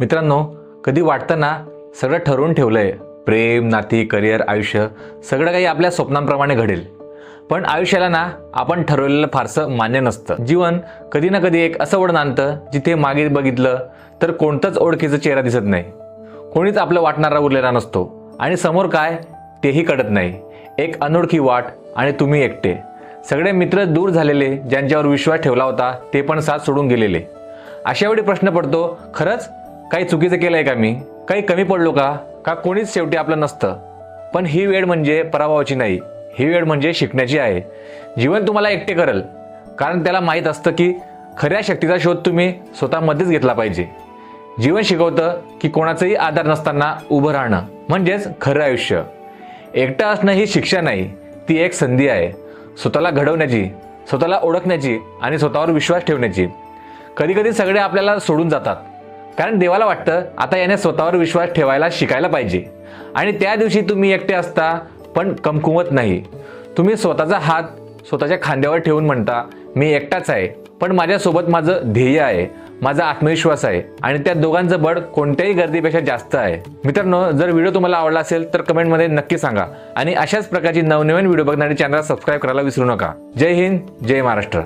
मित्रांनो कधी वाटतं ना सगळं ठरवून ठेवलं आहे प्रेम नाती करिअर आयुष्य सगळं काही आपल्या स्वप्नांप्रमाणे घडेल. पण आयुष्याला ना आपण ठरवलेलं फारसं मान्य नसतं. जीवन कधी ना कधी एक असं वळण आणतं जिथे मागे बघितलं तर कोणतंच ओळखीचा चेहरा दिसत नाही. कोणीच आपलं वाटणारा उरलेला नसतो. आणि समोर काय तेही कळत नाही. एक अनोळखी वाट आणि तुम्ही एकटे. सगळे मित्र दूर झालेले ज्यांच्यावर विश्वास ठेवला होता ते पण साथ सोडून गेलेले. अशावेळी प्रश्न पडतो खरंच काही चुकीचं केलंय का मी? काही कमी पडलो का? का कोणीच शेवटी आपलं नसतं? पण ही वेळ म्हणजे पराभवाची नाही. ही वेळ म्हणजे शिकण्याची आहे. जीवन तुम्हाला एकटे करल. कारण त्याला माहीत असतं की खऱ्या शक्तीचा शोध तुम्ही स्वतःमध्येच घेतला पाहिजे. जीवन शिकवतं की कोणाचाही आधार नसताना उभं राहणं म्हणजेच खरं आयुष्य. एकटं असणं ही शिक्षा नाही ती एक संधी आहे. स्वतःला घडवण्याची स्वतःला ओळखण्याची आणि स्वतःवर विश्वास ठेवण्याची. कधीकधी सगळे आपल्याला सोडून जातात. कारण देवाला वाटतं आता याने स्वतःवर विश्वास ठेवायला शिकायला पाहिजे. आणि त्या दिवशी तुम्ही एकटे असता पण कमकुवत नाही. तुम्ही स्वतःचा हात स्वतःच्या खांद्यावर ठेवून म्हणता मी एकटाच आहे पण माझ्यासोबत माझं ध्येय आहे माझा आत्मविश्वास आहे आणि त्या दोघांचं बळ कोणत्याही गर्दीपेक्षा जास्त आहे. मित्रांनो जर व्हिडिओ तुम्हाला आवडला असेल तर कमेंटमध्ये नक्की सांगा. आणि अशाच प्रकारची नवनवीन व्हिडिओ बघणारी चॅनल सबस्क्राईब करायला विसरू नका. जय हिंद जय महाराष्ट्र.